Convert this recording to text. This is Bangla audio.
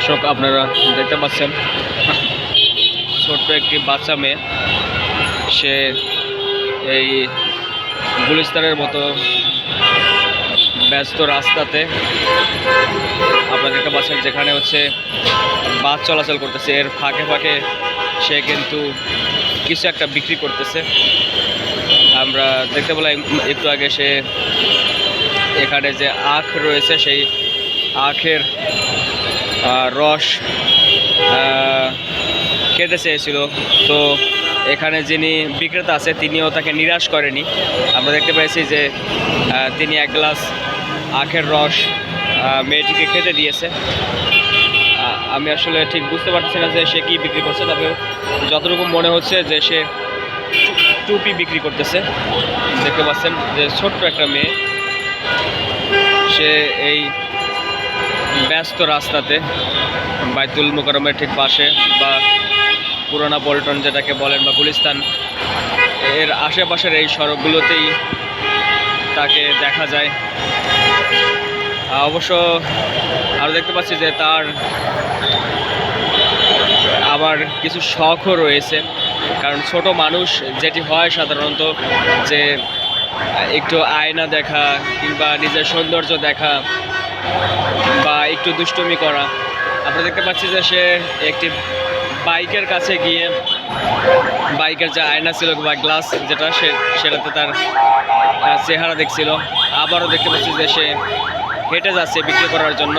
দর্শক, আপনারা দেখতে পাচ্ছেন। ছোট্ট একটি বাচ্চা মেয়ে, সে এই গুলিস্তানের মতো ব্যস্ত রাস্তাতে আপনারা দেখতে পাচ্ছেন যেখানে হচ্ছে বাস চলাচল করতেছে। এর ফাঁকে ফাঁকে সে কিন্তু কিছু একটা বিক্রি করতেছে। আমরা দেখতে পেলাম একটু আগে সে এখানে যে আখ রয়েছে, সেই আখের রস খেতে চেয়েছিল। তো এখানে যিনি বিক্রেতা আছে, তিনিও তাকে নিরাশ করেনি। আমরা দেখতে পেয়েছি যে তিনি এক গ্লাস আখের রস মেয়েটিকে খেতে দিয়েছে। আমি আসলে ঠিক বুঝতে পারছি না যে সে কী বিক্রি করছে, তবে যতটুকু মনে হচ্ছে যে সে টুপি বিক্রি করতেছে। দেখতে পাচ্ছেন যে ছোট্ট একটা মেয়ে। সে এই ব্যস্ত রাস্তাতে, বাইতুল মোকারমের ঠিক পাশে বা পুরানা পল্টন যেটাকে বলেন বা গুলিস্তান, এর আশেপাশের এই সড়কগুলোতেই তাকে দেখা যায়। অবশ্য আরও দেখতে পাচ্ছি যে তার আবার কিছু শখও রয়েছে, কারণ ছোট মানুষ যেটি হয় সাধারণত যে একটু আয়না দেখা কিংবা নিজের সৌন্দর্য দেখা একটু দুষ্টমি করা। আমরা দেখতে পাচ্ছি যে সে একটি বাইকের কাছে গিয়ে বাইকের যে আয়না ছিল বা গ্লাস যেটা সে সেটাতে তার চেহারা দেখছিল। আবারও দেখতে পাচ্ছি যে সে হেঁটে যাচ্ছে বিক্রি করার জন্য।